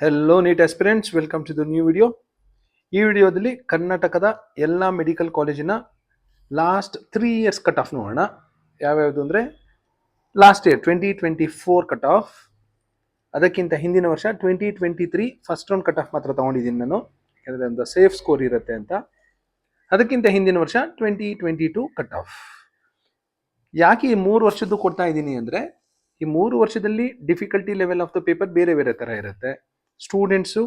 Hello NEET aspirants welcome to the new video ಈ ವಿಡಿಯೋದಲ್ಲಿ ಕರ್ನಾಟಕದ ಎಲ್ಲ ಮೆಡಿಕಲ್ ಕಾಲೇಜಿನ last three years cut off ನೋಡೋಣ. ಯಾವ್ಯಾವುದು ಅಂದರೆ last year twenty twenty four cut off ಅದಕ್ಕಿಂತ ಹಿಂದಿನ ವರ್ಷ twenty twenty three first round cut off ಮಾತ್ರ ತೊಗೊಂಡಿದ್ದೀನಿ ನಾನು. ಯಾಕಂದರೆ ಒಂದು ಸೇಫ್ ಸ್ಕೋರ್ ಇರುತ್ತೆ ಅಂತ. ಅದಕ್ಕಿಂತ ಹಿಂದಿನ ವರ್ಷ twenty twenty two cut off ಯಾಕೆ ಈ ಮೂರು ವರ್ಷದ್ದು ಕೊಡ್ತಾ ಇದ್ದೀನಿ ಅಂದರೆ, ಈ ಮೂರು ವರ್ಷದಲ್ಲಿ difficulty level of the paper ಬೇರೆ ಬೇರೆ ಥರ ಇರುತ್ತೆ. ಸ್ಟೂಡೆಂಟ್ಸು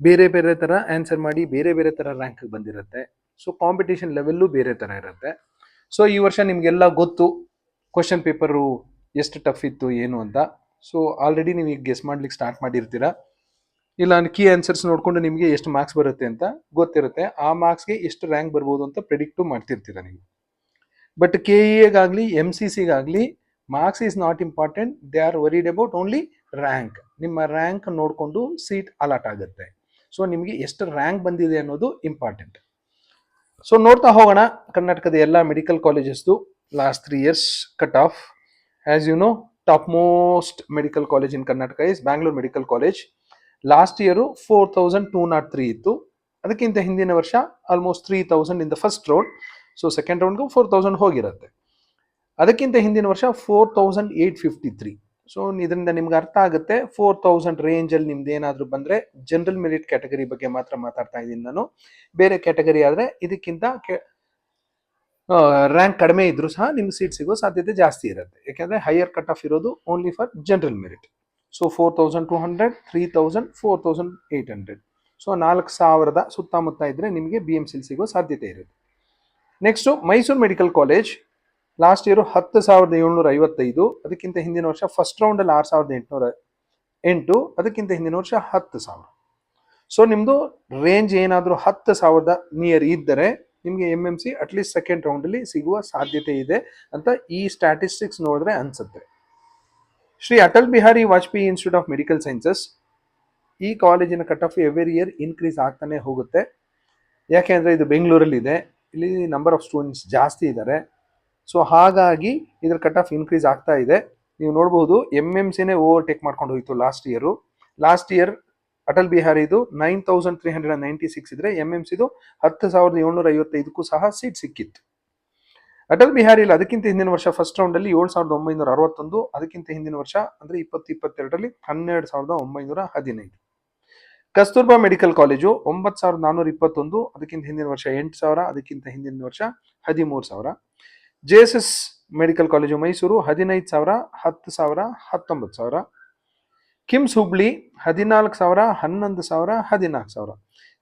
ಬೇರೆ ಬೇರೆ ಥರ ಆನ್ಸರ್ ಮಾಡಿ ಬೇರೆ ಬೇರೆ ಥರ ರ್ಯಾಂಕಿಗೆ ಬಂದಿರುತ್ತೆ. ಸೊ ಕಾಂಪಿಟೇಷನ್ ಲೆವೆಲ್ಲು ಬೇರೆ ಥರ ಇರುತ್ತೆ. ಸೊ ಈ ವರ್ಷ ನಿಮಗೆಲ್ಲ ಗೊತ್ತು ಕ್ವಶನ್ ಪೇಪರು ಎಷ್ಟು ಟಫ್ ಇತ್ತು, ಏನು ಅಂತ. ಸೊ ಆಲ್ರೆಡಿ ನೀವು ಈಗ ಗೆಸ್ ಮಾಡ್ಲಿಕ್ಕೆ ಸ್ಟಾರ್ಟ್ ಮಾಡಿರ್ತೀರ? ಇಲ್ಲ ಕೀ ಆನ್ಸರ್ಸ್ ನೋಡಿಕೊಂಡು ನಿಮಗೆ ಎಷ್ಟು ಮಾರ್ಕ್ಸ್ ಬರುತ್ತೆ ಅಂತ ಗೊತ್ತಿರುತ್ತೆ. ಆ ಮಾರ್ಕ್ಸ್ಗೆ ಎಷ್ಟು ರ್ಯಾಂಕ್ ಬರ್ಬೋದು ಅಂತ ಪ್ರಿಡಿಕ್ಟು ಮಾಡ್ತಿರ್ತೀರ ನೀವು. ಬಟ್ ಕೆ ಇ ಎಗಾಗಲಿ M C ಸಿಗಾಗಲಿ marks is not important they are worried about only rank ನಿಮ್ಮ ರ್ಯಾಂಕ್ ನೋಡಿಕೊಂಡು ಸೀಟ್ ಅಲಾಟ್ ಆಗುತ್ತೆ. ಸೊ ನಿಮಗೆ ಎಷ್ಟು ರ್ಯಾಂಕ್ ಬಂದಿದೆ ಅನ್ನೋದು ಇಂಪಾರ್ಟೆಂಟ್ ಸೊ ನೋಡ್ತಾ ಹೋಗೋಣ ಕರ್ನಾಟಕದ ಎಲ್ಲ medical ಕಾಲೇಜಸ್ದು last three years cut off as you know top most medical college in Karnataka is Bangalore medical college last year four thousand two nought three ಇತ್ತು. ಅದಕ್ಕಿಂತ ಹಿಂದಿನ ವರ್ಷ almost three thousand in the first round so second ರೌಂಡ್ಗೂ four thousand ಹೋಗಿರುತ್ತೆ. ಅದಕ್ಕಿಂತ ಹಿಂದಿನ ವರ್ಷ four thousand eight fifty three so ಇದರಿಂದ ನಿಮ್ಗೆ ಅರ್ಥ ಆಗುತ್ತೆ. ಫೋರ್ ತೌಸಂಡ್ ರೇಂಜಲ್ಲಿ ನಿಮ್ದು ಏನಾದರೂ ಬಂದರೆ ಜನರಲ್ ಮೆರಿಟ್ ಕ್ಯಾಟಗರಿ ಬಗ್ಗೆ ಮಾತ್ರ ಮಾತಾಡ್ತಾ ಇದ್ದೀನಿ ನಾನು. ಬೇರೆ ಕ್ಯಾಟಗರಿ ಆದರೆ ಇದಕ್ಕಿಂತ ರ್ಯಾಂಕ್ ಕಡಿಮೆ ಇದ್ರೂ ಸಹ ನಿಮ್ಗೆ ಸೀಟ್ ಸಿಗೋ ಸಾಧ್ಯತೆ ಜಾಸ್ತಿ ಇರುತ್ತೆ. ಯಾಕೆಂದರೆ ಹೈಯರ್ ಕಟ್ ಆಫ್ ಇರೋದು only for general merit so four thousand two hundred three thousand four thousand eight hundred so ನಾಲ್ಕು ಸಾವಿರದ ಸುತ್ತಮುತ್ತ ಇದ್ದರೆ ನಿಮಗೆ ಬಿ ಎಂ ಸಿಲ್ ಸಿಗೋ ಸಾಧ್ಯತೆ ಇರುತ್ತೆ. Next Mysuru medical college last year ಹತ್ತು ಸಾವಿರದ ಏಳ್ನೂರ ಐವತ್ತೈದು ಅದಕ್ಕಿಂತ ಹಿಂದಿನ ವರ್ಷ ಫಸ್ಟ್ ರೌಂಡಲ್ಲಿ ಆರು ಸಾವಿರದ ಎಂಟುನೂರ ಎಂಟು, ಅದಕ್ಕಿಂತ ಹಿಂದಿನ ವರ್ಷ ಹತ್ತು ಸಾವಿರ. ಸೊ ನಿಮ್ಮದು ರೇಂಜ್ ಏನಾದರೂ ಹತ್ತು ಸಾವಿರದ ನಿಯರ್ ಇದ್ದರೆ, ನಿಮಗೆ M M C at least second ರೌಂಡಲ್ಲಿ ಸಿಗುವ ಸಾಧ್ಯತೆ ಇದೆ ಅಂತ ಈ ಸ್ಟ್ಯಾಟಿಸ್ಟಿಕ್ಸ್ ನೋಡಿದ್ರೆ ಅನ್ಸುತ್ತೆ. Shri Atal Bihari Vajpayee institute of medical sciences ಈ ಕಾಲೇಜಿನ cut off every year increase ಆಗ್ತಾನೆ ಹೋಗುತ್ತೆ. ಯಾಕೆಂದರೆ ಇದು ಬೆಂಗಳೂರಲ್ಲಿ ಇದೆ ಇಲ್ಲಿ ನಂಬರ್ ಆಫ್ ಸ್ಟೂಡೆಂಟ್ಸ್ ಜಾಸ್ತಿ ಇದ್ದಾರೆ. ಸೊ ಹಾಗಾಗಿ ಇದ್ರ ಕಟ್ ಆಫ್ ಇನ್ಕ್ರೀಸ್ ಆಗ್ತಾ ಇದೆ. ನೀವು ನೋಡಬಹುದು ಎಂ ಎಂ ಸಿನೇ ಓವರ್ಟೇಕ್ ಮಾಡ್ಕೊಂಡು ಹೋಯಿತು last year last year Atal ಬಿಹಾರಿದು nine thousand three hundred ninety six ಇದ್ರೆ ಎಂ ಎಂ ಸಿದು ಹತ್ತು ಸಾವಿರದ ಏಳ್ನೂರ ಐವತ್ತೈದಕ್ಕೂ ಸಹ ಸೀಟ್ ಸಿಕ್ಕಿತ್ತು. ಅಟಲ್ ಬಿಹಾರಿಯಲ್ಲಿ ಅದಕ್ಕಿಂತ ಹಿಂದಿನ ವರ್ಷ ಫಸ್ಟ್ ರೌಂಡಲ್ಲಿ ಏಳು ಸಾವಿರದ ಒಂಬೈನೂರ ಅರವತ್ತೊಂದು ಅದಕ್ಕಿಂತ ಹಿಂದಿನ ವರ್ಷ ಅಂದರೆ ಇಪ್ಪತ್ತು ಇಪ್ಪತ್ತೆರಡರಲ್ಲಿ ಹನ್ನೆರಡು ಸಾವಿರದ ಒಂಬೈನೂರ ಹದಿನೈದು ಕಸ್ತೂರ್ಬಾ ಮೆಡಿಕಲ್ ಕಾಲೇಜು ಒಂಬತ್ತು ಸಾವಿರದ ನಾನ್ನೂರ ಇಪ್ಪತ್ತೊಂದು ಅದಕ್ಕಿಂತ ಹಿಂದಿನ ವರ್ಷ ಎಂಟು ಸಾವಿರ, ಅದಕ್ಕಿಂತ ಹಿಂದಿನ ವರ್ಷ ಹದಿಮೂರು ಸಾವಿರ. J S S medical college Mysuru ಹದಿನೈದು ಸಾವಿರ, ಹತ್ತು ಸಾವಿರ, ಹತ್ತೊಂಬತ್ತು ಸಾವಿರ. ಕಿಮ್ಸ್ ಹುಬ್ಳಿ ಹದಿನಾಲ್ಕು ಸಾವಿರ, ಹನ್ನೊಂದು ಸಾವಿರ, ಹದಿನಾಲ್ಕು ಸಾವಿರ.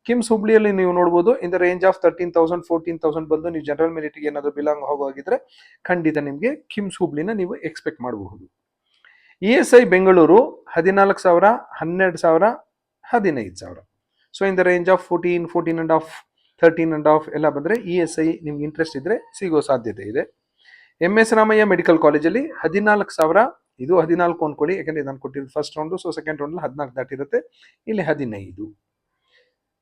ಕಿಮ್ಸ್ ಹುಬ್ಳಿಯಲ್ಲಿ ನೀವು ನೋಡ್ಬೋದು in the range of thirteen thousand fourteen thousand ಬಂದು ನೀವು ಜನರಲ್ ಮೆರಿಟ್ಗೆ ಏನಾದರೂ ಬಿಲಾಂಗ್ ಹೋಗೋಗಿದ್ರೆ ಖಂಡಿತ ನಿಮಗೆ ಕಿಮ್ಸ್ ಹುಬ್ಳಿನ ನೀವು ಎಕ್ಸ್ಪೆಕ್ಟ್ ಮಾಡಬಹುದು. ಇ ಎಸ್ ಐ ಬೆಂಗಳೂರು ಹದಿನಾಲ್ಕು ಸಾವಿರ, ಹನ್ನೆರಡು ಸಾವಿರ, ಹದಿನೈದು ಸಾವಿರ. So in the range of fourteen fourteen and half thirteen and half ಎಲ್ಲ ಬಂದರೆ ಇ ಎಸ್ ಐ ನಿಮ್ಗೆ ಇಂಟ್ರೆಸ್ಟ್ ಇದ್ದರೆ ಸಿಗೋ ಸಾಧ್ಯತೆ ಇದೆ. ಎಂ ಎಸ್ ರಾಮಯ್ಯ ಮೆಡಿಕಲ್ ಕಾಲೇಜಲ್ಲಿ ಹದಿನಾಲ್ಕು ಸಾವಿರ, ಇದು ಹದಿನಾಲ್ಕು ಅಂದ್ಕೊಳ್ಳಿ ಯಾಕಂದರೆ ನಾನು ಕೊಟ್ಟಿದ್ದು ಫಸ್ಟ್ ರೌಂಡು ಸೊ ಸೆಕೆಂಡ್ ರೌಂಡಲ್ಲಿ ಹದಿನಾಲ್ಕು ದಾಟಿರುತ್ತೆ. ಇಲ್ಲಿ ಹದಿನೈದು.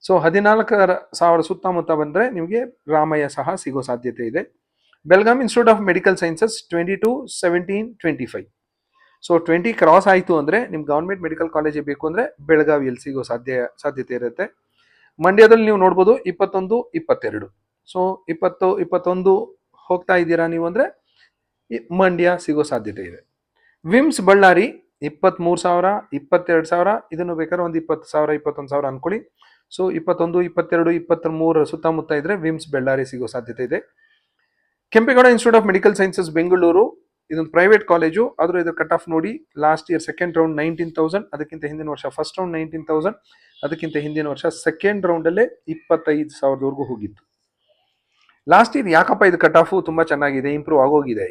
ಸೊ ಹದಿನಾಲ್ಕರ ಸಾವಿರ ಸುತ್ತಮುತ್ತ ಬಂದರೆ ನಿಮಗೆ ರಾಮಯ್ಯ ಸಹ ಸಿಗೋ ಸಾಧ್ಯತೆ ಇದೆ. Belgaum institute of medical sciences twenty two seventeen twenty five so twenty cross ಆಯಿತು ಅಂದರೆ ನಿಮ್ಮ ಗೌರ್ಮೆಂಟ್ ಮೆಡಿಕಲ್ ಕಾಲೇಜೇ ಬೇಕು ಅಂದರೆ ಬೆಳಗಾವಿಯಲ್ಲಿ ಸಿಗೋ ಸಾಧ್ಯ, ಸಾಧ್ಯತೆ ಇರುತ್ತೆ. ಮಂಡ್ಯದಲ್ಲಿ ನೀವು ನೋಡ್ಬೋದು ಇಪ್ಪತ್ತೊಂದು, ಇಪ್ಪತ್ತೆರಡು. ಸೊ ಇಪ್ಪತ್ತು, ಇಪ್ಪತ್ತೊಂದು ಹೋಗ್ತಾ ಇದ್ದೀರಾ ನೀವು ಅಂದರೆ ಮಂಡ್ಯ ಸಿಗೋ ಸಾಧ್ಯತೆ ಇದೆ. ವಿಮ್ಸ್ ಬಳ್ಳಾರಿ ಇಪ್ಪತ್ತ್ಮೂರು ಸಾವಿರ, ಇಪ್ಪತ್ತೆರಡು ಸಾವಿರ, ಇದನ್ನು ಬೇಕಾದ್ರೆ ಒಂದು ಇಪ್ಪತ್ತು ಸಾವಿರ, ಇಪ್ಪತ್ತೊಂದು ಸಾವಿರ ಅನ್ಕೊಳ್ಳಿ. ಸೊ ಇಪ್ಪತ್ತೊಂದು, ಇಪ್ಪತ್ತೆರಡು ಇಪ್ಪತ್ತ್ ಮೂರು ಸುತ್ತಮುತ್ತ ಇದ್ರೆ ವಿಮ್ಸ್ ಬಳ್ಳಾರಿ ಸಿಗೋ ಸಾಧ್ಯತೆ ಇದೆ. Kempegowda institute of medical sciences Bengaluru ಇದೊಂದು ಪ್ರೈವೇಟ್ ಕಾಲೇಜು ಆದರೂ ಇದು ಕಟ್ ಆಫ್ ನೋಡಿ last year second round nineteen thousand ಅದಕ್ಕಿಂತ ಹಿಂದಿನ ವರ್ಷ ಫಸ್ಟ್ ರೌಂಡ್ ನೈನ್ಟೀನ್ ತೌಸಂಡ್ ಅದಕ್ಕಿಂತ ಹಿಂದಿನ ವರ್ಷ ಸೆಕೆಂಡ್ ರೌಂಡಲ್ಲೇ ಇಪ್ಪತ್ತೈದು ಸಾವಿರದವರೆಗೂ ಹೋಗಿತ್ತು. ಲಾಸ್ಟ್ ಇಯರ್ ಯಾಕಪ್ಪ ಇದು ಕಟ್ ಆಫು ತುಂಬ ಚೆನ್ನಾಗಿದೆ ಇಂಪ್ರೂವ್ ಆಗೋಗಿದೆ?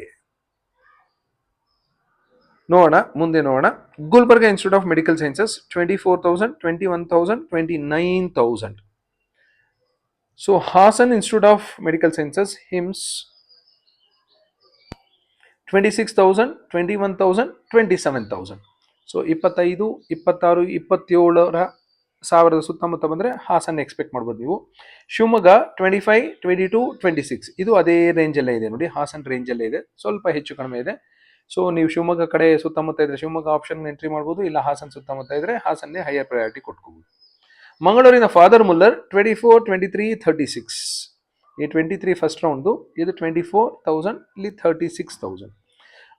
ನೋಡೋಣ, ಮುಂದೆ ನೋಡೋಣ. Gulbarga institute of medical sciences twenty four thousand twenty one thousand twenty nine thousand so Hassan institute of medical sciences HIMS twenty six thousand twenty one thousand twenty seven thousand so ಇಪ್ಪತ್ತೈದು, ಇಪ್ಪತ್ತಾರು, ಇಪ್ಪತ್ತೇಳರ ಸಾವಿರದ ಸುತ್ತಮುತ್ತ ಬಂದರೆ Haasan expect ಮಾಡ್ಬೋದು ನೀವು. Shivamogga twenty five twenty two twenty six ಇದು ಅದೇ ರೇಂಜಲ್ಲೇ ಇದೆ ನೋಡಿ, ಹಾಸನ್ ರೇಂಜಲ್ಲೇ ಇದೆ. ಸ್ವಲ್ಪ ಹೆಚ್ಚು ಕಡಿಮೆ ಇದೆ. ಸೊ ನೀವು ಶಿವಮೊಗ್ಗ ಕಡೆ ಸುತ್ತಮುತ್ತ ಇದ್ದರೆ ಶಿವಮೊಗ್ಗ ಆಪ್ಷನ್ ಎಂಟ್ರಿ ಮಾಡ್ಬೋದು, ಇಲ್ಲ ಹಾಸನ್ ಸುತ್ತಮುತ್ತ ಇದ್ದರೆ ಹಾಸನ್ನೇ ಹೈಯರ್ ಪ್ರಯಾರಿಟಿ ಕೊಟ್ಕೋಬೋದು. ಮಂಗಳೂರಿನ father Muller twenty four twenty three thirty six ಈ ಟ್ವೆಂಟಿ ತ್ರೀ ಫಸ್ಟ್ ರೌಂಡ್ದು ಇದು ಟ್ವೆಂಟಿ ಫೋರ್ ತೌಸಂಡ್ ಇಲ್ಲಿ thirty six thousand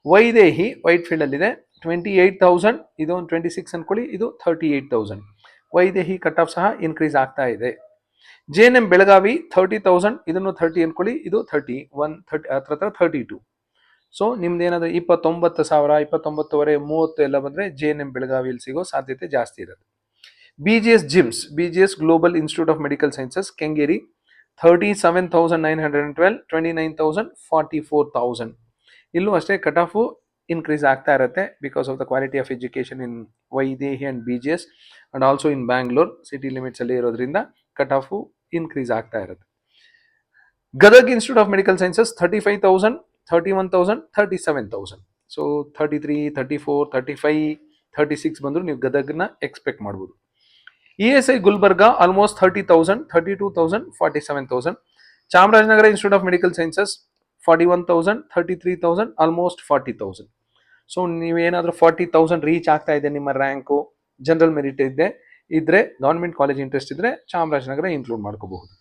Vaidehi white ಫೀಲ್ಡಲ್ಲಿದೆ ಟ್ವೆಂಟಿ ಏಯ್ಟ್ ತೌಸಂಡ್ ಇದು ಒಂದು ಟ್ವೆಂಟಿ ಸಿಕ್ಸ್ ಅಂದ್ಕೊಳ್ಳಿ ಇದು thirty eight thousand Vaidehi cut off ಸಹ ಇನ್ಕ್ರೀಸ್ ಆಗ್ತಾ ಇದೆ. J N M Belagavi thirty thousand ಇದನ್ನು ಥರ್ಟಿ ಅಂದ್ಕೊಳ್ಳಿ ಇದು ಥರ್ಟಿ ಒನ್ ತರ್ಟಿ ಹತ್ರ ಹತ್ರ ಥರ್ಟಿ ಟು ಸೊ ನಿಮ್ದು ಇಪ್ಪತ್ತೊಂಬತ್ತು ಸಾವಿರ, ಇಪ್ಪತ್ತೊಂಬತ್ತುವರೆ, ಮೂವತ್ತು ಎಲ್ಲ ಬಂದರೆ ಜೆ ಎನ್ ಎಂ ಬೆಳಗಾವಿಯಲ್ಲಿ ಸಿಗೋ ಸಾಧ್ಯತೆ ಜಾಸ್ತಿ ಇರುತ್ತೆ. B G S GIMS B G S global institute of medical sciences Kengeri. Seven thousand nine hundred twelve twenty nine thousand forty four thousand ಇಲ್ಲೂ ಅಷ್ಟೇ ಕಟ್ ಆಫು ಇನ್ಕ್ರೀಸ್ ಆಗ್ತಾ ಇರುತ್ತೆ because of the quality of education in Vaidehi and B G S and also in Bangalore city ಲಿಮಿಟ್ಸಲ್ಲಿ ಇರೋದ್ರಿಂದ cut off increase ಆಗ್ತಾ ಇರುತ್ತೆ. Gadag institute of medical sciences thirty five thousand thirty one thousand thirty seven thousand so thirty three thirty four thirty five thirty six ಬಂದರೂ ನೀವು ಗದಗ್ನ expect ಮಾಡ್ಬೋದು. E S I Gulbarga almost thirty thousand thirty two thousand forty seven thousand Chamarajanagar institute of medical sciences forty one thousand thirty three thousand almost forty thousand so ನೀವೇನಾದರೂ forty thousand reach ಆಗ್ತಾ ಇದೆ ನಿಮ್ಮ rank general merit ಇದೆ ಇದ್ರೆ government college interest ಇದ್ರೆ Chamarajanagar include ಮಾಡ್ಕೋಬಹುದು.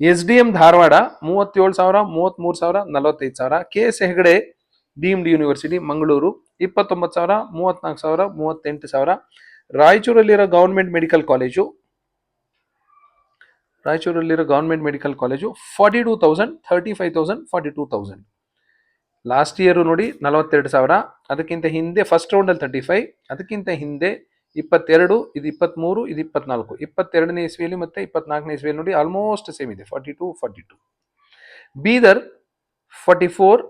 S D M Dharwad, ಮೂವತ್ತೇಳು ಸಾವಿರ ಮೂವತ್ತ್ಮೂರು ಸಾವಿರ, ನಲವತ್ತೈದು ಸಾವಿರ. K S Hegde deemed university Mangaluru, ಇಪ್ಪತ್ತೊಂಬತ್ತು ಸಾವಿರ ಮೂವತ್ತ್ನಾಲ್ಕು ಸಾವಿರ, ಮೂವತ್ತೆಂಟು ಸಾವಿರ. ರಾಯಚೂರಲ್ಲಿರೋ government medical college ರಾಯಚೂರಲ್ಲಿರೋ government medical college forty two thousand thirty five thousand forty two thousand last year ನೋಡಿ ನಲವತ್ತೆರಡು ಸಾವಿರ. ಅದಕ್ಕಿಂತ ಹಿಂದೆ ಫಸ್ಟ್ ರೌಂಡಲ್ಲಿ ತರ್ಟಿ ಫೈವ್ ಅದಕ್ಕಿಂತ ಹಿಂದೆ ಇಪ್ಪತ್ತೆರಡು, ಇದು ಇಪ್ಪತ್ತ್ಮೂರು ಇದು ಇಪ್ಪತ್ನಾಲ್ಕು. ಇಪ್ಪತ್ತೆರಡನೇ ಇಸ್ವಿಯಲ್ಲಿ ಮತ್ತು ಇಪ್ಪತ್ನಾಲ್ಕನೇ ಇಸ್ವಿಯಲ್ಲಿ ನೋಡಿ ಆಲ್ಮೋಸ್ಟ್ ಸೇಮ್ ಇದೆ forty two forty two Bidar forty four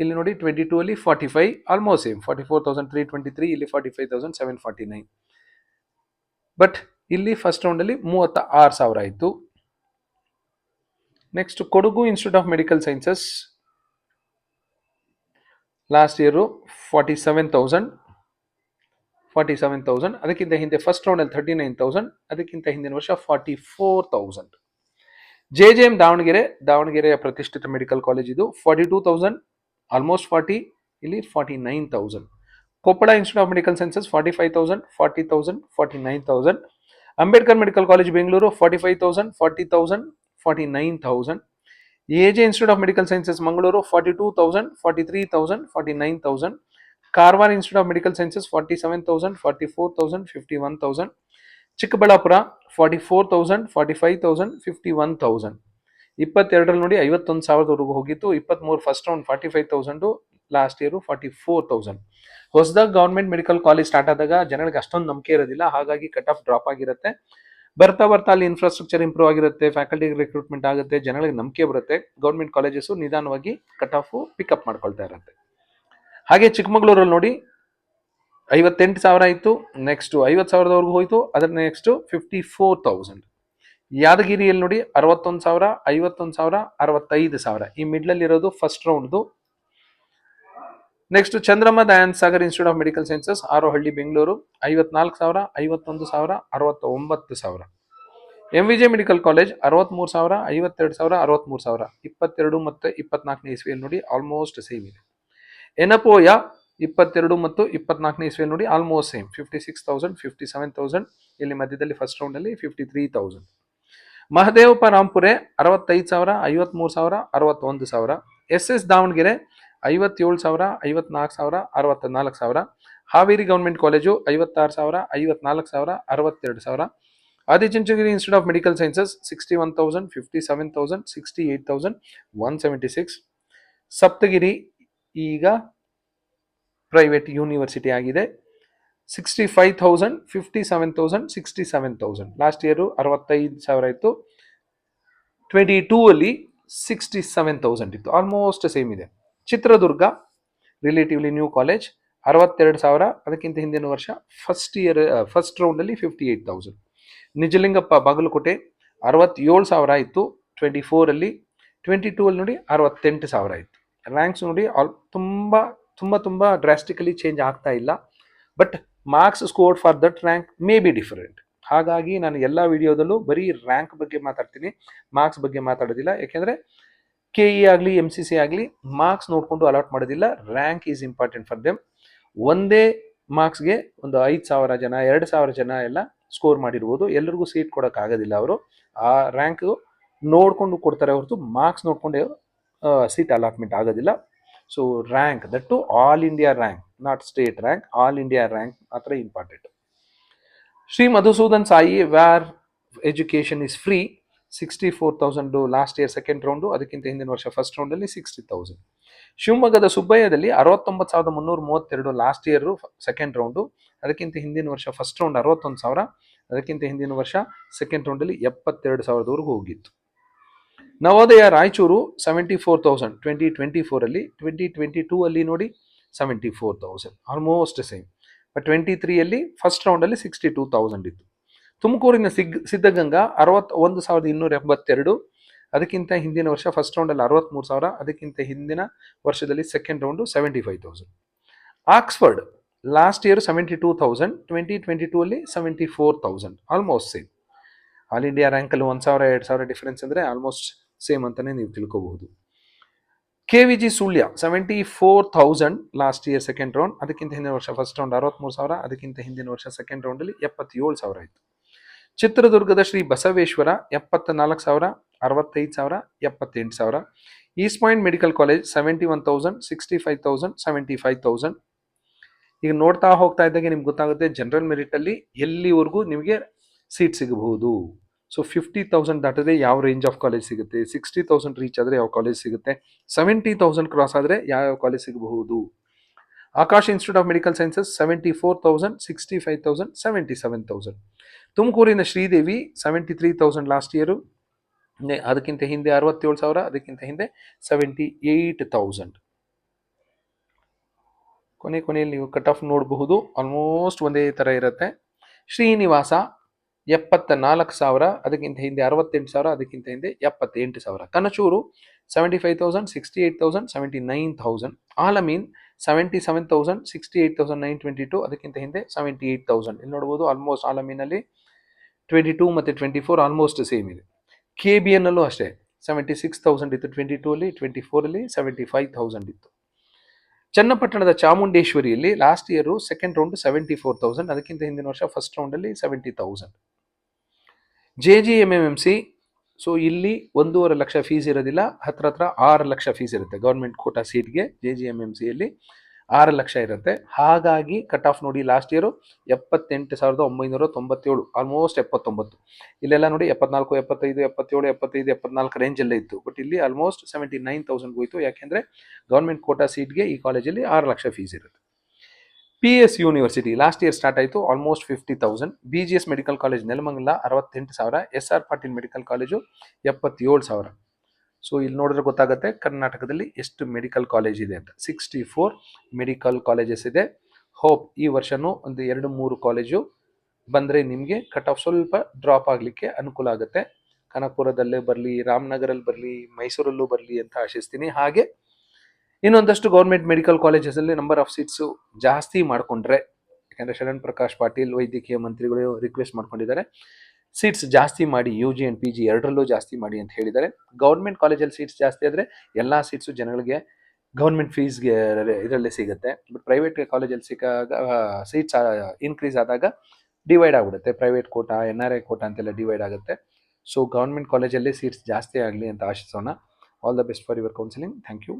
ಇಲ್ಲಿ ನೋಡಿ ಟ್ವೆಂಟಿ ಟೂ ಅಲ್ಲಿ forty five almost same forty four thousand three twenty three ಇಲ್ಲಿ forty five thousand seven forty nine but ಇಲ್ಲಿ ಫಸ್ಟ್ ರೌಂಡಲ್ಲಿ ಮೂವತ್ತ ಆರು ಸಾವಿರ ಆಯಿತು next Kodagu institute of medical sciences last year forty seven thousand forty seven thousand ಅದಕ್ಕಿಂತ ಹಿಂದೆ first ರೌಂಡಲ್ಲಿ ತರ್ಟಿ ನೈನ್ ತೌಸಂಡ್ ಅದಕ್ಕಿಂತ ಹಿಂದಿನ ವರ್ಷ forty four thousand J J M Davanagere, ದಾವಣಗೆರೆಯ ಪ್ರತಿಷ್ಠಿತ ಮೆಡಿಕಲ್ ಕಾಲೇಜ್ ಇದು forty two thousand almost forty ಇಲ್ಲಿ forty nine thousand Koppal institute of medical sciences forty five thousand forty thousand forty nine thousand Ambedkar medical college Bengaluru forty five thousand forty thousand forty nine thousand A J institute of medical sciences Mangaluru forty two thousand forty three thousand forty nine thousand Karwar institute of medical sciences forty seven thousand forty four thousand fifty one thousand Chikkaballapur forty four thousand forty five thousand fifty one thousand ಇಪ್ಪತ್ತೆರಡರಲ್ಲಿ ನೋಡಿ ಐವತ್ತೊಂದು ಸಾವಿರದವರೆಗೂ ಹೋಗಿತ್ತು ಇಪ್ಪತ್ತ್ಮೂರು first round forty five thousand last year forty four thousand ಹೊಸದಾಗಿ government medical college start ಆದಾಗ ಜನಗಳಿಗೆ ಅಷ್ಟೊಂದು ನಂಬಿಕೆ ಇರೋದಿಲ್ಲ, ಹಾಗಾಗಿ ಕಟ್ ಆಫ್ ಡ್ರಾಪ್ ಆಗಿರುತ್ತೆ. ಬರ್ತಾ ಬರ್ತಾ ಅಲ್ಲಿ ಇನ್ಫ್ರಾಸ್ಟ್ರಕ್ಚರ್ ಇಂಪ್ರೂವ್ ಆಗಿರುತ್ತೆ ಫ್ಯಾಕಲ್ಟಿ ರಿಕ್ರೂಟ್ಮೆಂಟ್ ಆಗುತ್ತೆ ಜನಗಳಿಗೆ ನಂಬಿಕೆ ಬರುತ್ತೆ. ಗೌರ್ಮೆಂಟ್ ಕಾಲೇಜಸ್ಸು ನಿಧಾನವಾಗಿ ಕಟ್ ಆಫು ಪಿಕಪ್ ಮಾಡ್ಕೊಳ್ತಾ ಇರುತ್ತೆ. ಹಾಗೆ ಚಿಕ್ಕಮಗಳೂರಲ್ಲಿ ನೋಡಿ, ಐವತ್ತೆಂಟು ಸಾವಿರ ಇತ್ತು ನೆಕ್ಸ್ಟು ಐವತ್ತು ಸಾವಿರದವರೆಗೂ ಹೋಯಿತು, ಅದರ ನೆಕ್ಸ್ಟು ಫಿಫ್ಟಿ ಫೋರ್ ತೌಸಂಡ್ ಯಾದಗಿರಿಯಲ್ಲಿ ನೋಡಿ, ಅರವತ್ತೊಂದು ಸಾವಿರ, ಐವತ್ತೊಂದು ಸಾವಿರ, ಅರವತ್ತೈದು ಸಾವಿರ. ಈ ಮಿಡ್ಲಲ್ಲಿರೋದು first ರೌಂಡ್ದು next Chandramma Dayan Sagar institute of medical sciences Harohalli Bengaluru ಐವತ್ನಾಲ್ಕು ಸಾವಿರ, ಐವತ್ತೊಂದು ಸಾವಿರ, ಅರವತ್ತೊಂಬತ್ತು ಸಾವಿರ. M V J medical college ಅರವತ್ತ್ಮೂರು ಸಾವಿರ, ಐವತ್ತೆರಡು ಸಾವಿರ ಅರವತ್ತ್ಮೂರು ಸಾವಿರ. ಇಪ್ಪತ್ತೆರಡು ಮತ್ತು ಇಪ್ಪತ್ನಾಲ್ಕನೇ ಇಸ್ವಿಯಲ್ಲಿ ನೋಡಿ ಆಲ್ಮೋಸ್ಟ್ ಸೇಮ್ ಇದೆ. ಎನಪೋಯ ಇಪ್ಪತ್ತೆರಡು ಮತ್ತು ಇಪ್ಪತ್ನಾಲ್ಕನೇ ಇಸ್ವಿಯಲ್ಲಿ ನೋಡಿ almost same fifty six thousand fifty seven thousand ಇಲ್ಲಿ ಮಧ್ಯದಲ್ಲಿ first ರೌಂಡಲ್ಲಿ fifty three thousand Mahadevappa Rampure ಅರವತ್ತೈದು ಸಾವಿರ ಐವತ್ತ್ಮೂರು ಸಾವಿರ, ಅರವತ್ತೊಂದು ಸಾವಿರ. ಎಸ್ ಎಸ್ ದಾವಣಗೆರೆ ಐವತ್ತೇಳು ಸಾವಿರ, ಐವತ್ನಾಲ್ಕು ಸಾವಿರ ಅರವತ್ತ ನಾಲ್ಕು ಸಾವಿರ. ಹಾವೇರಿ ಗೌರ್ಮೆಂಟ್ ಕಾಲೇಜು ಐವತ್ತಾರು ಸಾವಿರ, ಐವತ್ನಾಲ್ಕು ಸಾವಿರ, ಅರವತ್ತೆರಡು ಸಾವಿರ. Adichunchanagiri institute of medical sciences sixty one thousand fifty seven thousand sixty eight thousand one seventy six Saptagiri ಈಗ ಪ್ರೈವೇಟ್ ಯೂನಿವರ್ಸಿಟಿ ಆಗಿದೆ. Sixty five thousand fifty seven thousand sixty seven thousand last year ಅರವತ್ತೈದು ಸಾವಿರ ಇತ್ತು. Twenty two ಅಲ್ಲಿ sixty seven thousand ಇತ್ತು. Almost same ಇದೆ. Chitradurga relatively new college ಅರವತ್ತೆರಡು ಸಾವಿರ, ಅದಕ್ಕಿಂತ ಹಿಂದಿನ ವರ್ಷ first year first ರೌಂಡಲ್ಲಿ fifty eight thousand Nijalingappa Bagalkote, ಅರವತ್ತೇಳು ಸಾವಿರ ಇತ್ತು ಟ್ವೆಂಟಿ ಫೋರಲ್ಲಿ ಟ್ವೆಂಟಿ ಟೂ ಅಲ್ಲಿ ನೋಡಿ ಅರವತ್ತೆಂಟು ಸಾವಿರ ಇತ್ತು ರ್ಯಾಂಕ್ಸ್ ನೋಡಿ ಆಲ್ ತುಂಬ ತುಂಬ ತುಂಬ ಡ್ರಾಸ್ಟಿಕಲಿ ಚೇಂಜ್ ಆಗ್ತಾ ಇಲ್ಲ. But marks scored for that rank may be different ಹಾಗಾಗಿ ನಾನು ಎಲ್ಲ ವಿಡಿಯೋದಲ್ಲೂ ಬರೀ ರ್ಯಾಂಕ್ ಬಗ್ಗೆ ಮಾತಾಡ್ತೀನಿ ಮಾರ್ಕ್ಸ್ ಬಗ್ಗೆ ಮಾತಾಡೋದಿಲ್ಲ. ಯಾಕೆಂದರೆ ಕೆ ಇ ಆಗಲಿ ಎಂ ಸಿ ಸಿ ಆಗಲಿ ಮಾರ್ಕ್ಸ್ ನೋಡಿಕೊಂಡು ಅಲಾಟ್ ಮಾಡೋದಿಲ್ಲ. Rank is important for them ಒಂದೇ ಮಾರ್ಕ್ಸ್ಗೆ ಒಂದು ಐದು ಸಾವಿರ ಜನ, ಎರಡು ಸಾವಿರ ಜನ ಎಲ್ಲ ಸ್ಕೋರ್ ಮಾಡಿರ್ಬೋದು. ಎಲ್ರಿಗೂ ಸೀಟ್ ಕೊಡೋಕ್ಕಾಗೋದಿಲ್ಲ ಅವರು. ಆ ರ್ಯಾಂಕ್ ನೋಡಿಕೊಂಡು ಕೊಡ್ತಾರೆ ಹೊರತು ಮಾರ್ಕ್ಸ್ ನೋಡಿಕೊಂಡು ಸೀಟ್ ಅಲಾಟ್ಮೆಂಟ್ ಆಗೋದಿಲ್ಲ. So rank that to all India rank not state rank all India rank ಮಾತ್ರ important Shri Madhusudan Sai where education is free sixty four thousand last year second round ಅದಕ್ಕಿಂತ ಹಿಂದಿನ ವರ್ಷ first ರೌಂಡಲ್ಲಿ sixty thousand ಶಿವಮೊಗ್ಗದ ಸುಬ್ಬಯ್ಯದಲ್ಲಿ ಅರವತ್ತೊಂಬತ್ತು ಸಾವಿರದ ಮುನ್ನೂರ ಮೂವತ್ತೆರಡು ಲಾಸ್ಟ್ ಇಯರು ಸೆಕೆಂಡ್ ರೌಂಡು ಅದಕ್ಕಿಂತ ಹಿಂದಿನ ವರ್ಷ ಫಸ್ಟ್ ರೌಂಡ್ ಅರವತ್ತೊಂದು ಸಾವಿರ, ಅದಕ್ಕಿಂತ ಹಿಂದಿನ ವರ್ಷ ಸೆಕೆಂಡ್ ರೌಂಡಲ್ಲಿ ಎಪ್ಪತ್ತೆರಡು ಸಾವಿರದವರೆಗೂ ಹೋಗಿತ್ತು. Navodaya Raichur seventy four thousand twenty twenty ಫೋರಲ್ಲಿ twenty twenty two ಅಲ್ಲಿ ನೋಡಿ seventy four thousand almost same but twenty ತ್ರೀಯಲ್ಲಿ first ರೌಂಡಲ್ಲಿ ಸಿಕ್ಸ್ಟಿ ಟೂ ತೌಸಂಡ್ ಇತ್ತು. ತುಮಕೂರಿನ ಸಿಗ್, ಸಿದ್ಧಗಂಗಾ ಅರವತ್ ಒಂದು ಸಾವಿರದ ಇನ್ನೂರ ಎಂಬತ್ತೆರಡು, ಅದಕ್ಕಿಂತ ಹಿಂದಿನ ವರ್ಷ ಫಸ್ಟ್ ರೌಂಡಲ್ಲಿ ಅರವತ್ತ್ಮೂರು ಸಾವಿರ, ಅದಕ್ಕಿಂತ ಹಿಂದಿನ ವರ್ಷದಲ್ಲಿ second round seventy five thousand Oxford last year seventy two thousand twenty twenty two ಅಲ್ಲಿ seventy four thousand almost same all India ರ್ಯಾಂಕಲ್ಲಿ ಒಂದು ಸಾವಿರ, ಎರಡು ಸಾವಿರ ಡಿಫರೆನ್ಸ್ ಅಂದರೆ ಆಲ್ಮೋಸ್ಟ್ ಸೇಮ್ ಅಂತಲೇ ನೀವು ತಿಳ್ಕೊಬಹುದು. K V G Sullia seventy four thousand last year second round ಅದಕ್ಕಿಂತ ಹಿಂದಿನ ವರ್ಷ ಫಸ್ಟ್ ರೌಂಡ್ ಅರವತ್ತ್ಮೂರು ಸಾವಿರ, ಅದಕ್ಕಿಂತ ಹಿಂದಿನ ವರ್ಷ ಸೆಕೆಂಡ್ ರೌಂಡಲ್ಲಿ ಎಪ್ಪತ್ತೇಳು ಸಾವಿರ ಇತ್ತು ಚಿತ್ರದುರ್ಗದ ಶ್ರೀ ಬಸವೇಶ್ವರ ಎಪ್ಪತ್ತ ನಾಲ್ಕು ಸಾವಿರ, ಅರವತ್ತೈದು ಸಾವಿರ, ಎಪ್ಪತ್ತೆಂಟು ಸಾವಿರ. East Point Medical College seventy one thousand, sixty five thousand, seventy five thousand. ಈಗ ನೋಡ್ತಾ ಹೋಗ್ತಾ ಇದ್ದಾಗೆ ನಿಮ್ಗೆ ಗೊತ್ತಾಗುತ್ತೆ, ಜನರಲ್ ಮೆರಿಟಲ್ಲಿ ಎಲ್ಲಿವರೆಗೂ ನಿಮಗೆ ಸೀಟ್ ಸಿಗಬಹುದು. ಸೊ ಫಿಫ್ಟಿ ತೌಸಂಡ್ ದಾಟಿದ್ರೆ ಯಾವ ರೇಂಜ್ ಆಫ್ ಕಾಲೇಜ್ ಸಿಗುತ್ತೆ? ಸಿಕ್ಸ್ಟಿ ತೌಸಂಡ್ ರೀಚ್ ಆದರೆ ಯಾವ ಕಾಲೇಜ್ ಸಿಗುತ್ತೆ? ಸೆವೆಂಟಿ ತೌಸಂಡ್ ಕ್ರಾಸ್ ಆದರೆ ಯಾವ ಕಾಲೇಜ್ ಸಿಗಬಹುದು? Akash Institute of Medical Sciences seventy four thousand sixty five thousand seventy seven thousand ತುಮಕೂರಿನ Sridevi seventy three thousand last year ಅದಕ್ಕಿಂತ ಹಿಂದೆ ಅರವತ್ತೇಳು ಸಾವಿರ, ಅದಕ್ಕಿಂತ ಹಿಂದೆ ಸೆವೆಂಟಿ ಏಯ್ಟ್ ತೌಸಂಡ್ ಕೊನೆ ಕೊನೆಯಲ್ಲಿ ನೀವು ಕಟ್ ಆಫ್ ನೋಡಬಹುದು. ಆಲ್ಮೋಸ್ಟ್ ಒಂದೇ ಥರ ಇರುತ್ತೆ. ಶ್ರೀನಿವಾಸ ಎಪ್ಪತ್ತ ನಾಲ್ಕು ಸಾವಿರ, ಅದಕ್ಕಿಂತ ಹಿಂದೆ ಅರವತ್ತೆಂಟು ಸಾವಿರ, ಅದಕ್ಕಿಂತ ಹಿಂದೆ ಎಪ್ಪತ್ತೆಂಟು ಸಾವಿರ. Kanachur seventy five thousand sixty eight thousand seventy nine thousand Alameen seventy seven thousand sixty eight thousand nine twenty two ಅದಕ್ಕಿಂತ ಹಿಂದೆ ಸೆವೆಂಟಿ ಏಯ್ಟ್ ತೌಸಂಡ್ ಇಲ್ಲಿ ನೋಡ್ಬೋದು ಆಲ್ಮೋಸ್ಟ್ ಆಲಮಿನಲ್ಲಿ ಟ್ವೆಂಟಿ ಟೂ ಮತ್ತು ಟ್ವೆಂಟಿ ಫೋರ್ ಆಲ್ಮೋಸ್ಟ್ ಸೇಮ್ ಇದೆ. ಕೆ ಬಿ ಎನ್ನಲ್ಲೂ ಅಷ್ಟೇ seventy six thousand ಇತ್ತು ಟ್ವೆಂಟಿ ಟೂ ಅಲ್ಲಿ ಟ್ವೆಂಟಿ ಫೋರಲ್ಲಿ ಸೆವೆಂಟಿ ಫೈವ್ ತೌಸಂಡ್ ಇತ್ತು. ಚನ್ನಪಟ್ಟಣದ ಚಾಮುಂಡೇಶ್ವರಿಯಲ್ಲಿ last year second round seventy four thousand ಅದಕ್ಕಿಂತ ಹಿಂದಿನ ವರ್ಷ first ರೌಂಡಲ್ಲಿ seventy thousand J G M M M C so ಇಲ್ಲಿ ಒಂದೂವರೆ ಲಕ್ಷ ಫೀಸ್ ಇರೋದಿಲ್ಲ. ಹತ್ರ ಹತ್ರ ಆರು ಲಕ್ಷ ಫೀಸ್ ಇರುತ್ತೆ. ಗೌರ್ಮೆಂಟ್ ಕೋಟಾ ಸೀಟ್ಗೆ ಜೆ ಜಿ ಎಂ ಎಂ ಸಿಯಲ್ಲಿ ಆರು ಲಕ್ಷ ಇರುತ್ತೆ. ಹಾಗಾಗಿ ಕಟ್ ಆಫ್ ನೋಡಿ ಲಾಸ್ಟ್ ಇಯರು ಎಪ್ಪತ್ತೆಂಟು ಸಾವಿರದ ಒಂಬೈನೂರ ತೊಂಬತ್ತೇಳು ಆಲ್ಮೋಸ್ಟ್ ಎಪ್ಪತ್ತೊಂಬತ್ತು. ಇಲ್ಲೆಲ್ಲ ನೋಡಿ ಎಪ್ಪತ್ನಾಲ್ಕು, ಎಪ್ಪತ್ತೈದು, ಎಪ್ಪತ್ತೇಳು, ಎಪ್ಪತ್ತೈದು, ಎಪ್ಪತ್ನಾಲ್ಕು ರೇಂಜಲ್ಲೇ ಇತ್ತು. ಬಟ್ ಇಲ್ಲಿ ಆಲ್ಮೋಸ್ಟ್ ಸೆವೆಂಟಿ ನೈನ್ ತೌಸಂಡ್ ಹೋಯಿತು. ಯಾಕೆಂದರೆ ಗೌರ್ಮೆಂಟ್ ಕೋಟಾ ಸೀಟ್ಗೆ ಈ ಕಾಲೇಜಲ್ಲಿ ಆರು ಲಕ್ಷ ಫೀಸ್ ಇರುತ್ತೆ. P S University last year start ಆಯಿತು almost fifty thousand B G S Medical College Nelamangala ಅರವತ್ತೆಂಟು ಸಾವಿರ. S R Patil Medical College ಎಪ್ಪತ್ತೇಳು ಸಾವಿರ. ಸೊ ಇಲ್ಲಿ ನೋಡಿದ್ರೆ ಗೊತ್ತಾಗುತ್ತೆ, ಕರ್ನಾಟಕದಲ್ಲಿ ಎಷ್ಟು ಮೆಡಿಕಲ್ ಕಾಲೇಜ್ ಇದೆ ಅಂತ. ಸಿಕ್ಸ್ಟಿ ಫೋರ್ ಮೆಡಿಕಲ್ ಕಾಲೇಜಸ್ ಇದೆ. ಹೋಪ್ ಈ ವರ್ಷನೂ ಒಂದು ಎರಡು ಮೂರು ಕಾಲೇಜು ಬಂದರೆ ನಿಮಗೆ ಕಟ್ ಆಫ್ ಸ್ವಲ್ಪ ಡ್ರಾಪ್ ಆಗಲಿಕ್ಕೆ ಅನುಕೂಲ ಆಗುತ್ತೆ. ಕನಕಪುರದಲ್ಲೇ ಬರಲಿ ರಾಮನಗರಲ್ಲಿ ಬರಲಿ, ಮೈಸೂರಲ್ಲೂ ಬರಲಿ ಅಂತ ಆಶಿಸ್ತೀನಿ. ಹಾಗೆ ಇನ್ನೊಂದಷ್ಟು ಗೌರ್ಮೆಂಟ್ ಮೆಡಿಕಲ್ ಕಾಲೇಜಸಲ್ಲಿ ನಂಬರ್ ಆಫ್ ಸೀಟ್ಸು ಜಾಸ್ತಿ ಮಾಡಿಕೊಂಡ್ರೆ, ಯಾಕಂದರೆ ಶರಣ್ ಪ್ರಕಾಶ್ ಪಾಟೀಲ್, ವೈದ್ಯಕೀಯ ಮಂತ್ರಿಗಳು ರಿಕ್ವೆಸ್ಟ್ ಮಾಡ್ಕೊಂಡಿದ್ದಾರೆ. ಸೀಟ್ಸ್ ಜಾಸ್ತಿ ಮಾಡಿ U G and P G ಎರಡರಲ್ಲೂ ಜಾಸ್ತಿ ಮಾಡಿ ಅಂತ ಹೇಳಿದ್ದಾರೆ. ಗೌರ್ಮೆಂಟ್ ಕಾಲೇಜಲ್ಲಿ ಸೀಟ್ಸ್ ಜಾಸ್ತಿ ಆದರೆ ಎಲ್ಲ ಸೀಟ್ಸು ಜನಗಳಿಗೆ ಗೌರ್ಮೆಂಟ್ ಫೀಸ್ಗೆ ಇದರಲ್ಲೇ ಸಿಗುತ್ತೆ. ಬಟ್ ಪ್ರೈವೇಟ್ ಕಾಲೇಜಲ್ಲಿ ಸಿಕ್ಕಾಗ ಸೀಟ್ಸ್ ಇನ್ಕ್ರೀಸ್ ಆದಾಗ ಡಿವೈಡ್ ಆಗಿಬಿಡುತ್ತೆ. Private quota N R I quota ಅಂತೆಲ್ಲ ಡಿವೈಡ್ ಆಗುತ್ತೆ. ಸೊ ಗೌರ್ಮೆಂಟ್ ಕಾಲೇಜಲ್ಲಿ ಸೀಟ್ಸ್ ಜಾಸ್ತಿ ಆಗಲಿ ಅಂತ ಆಶಿಸೋಣ. All the best for your counselling thank you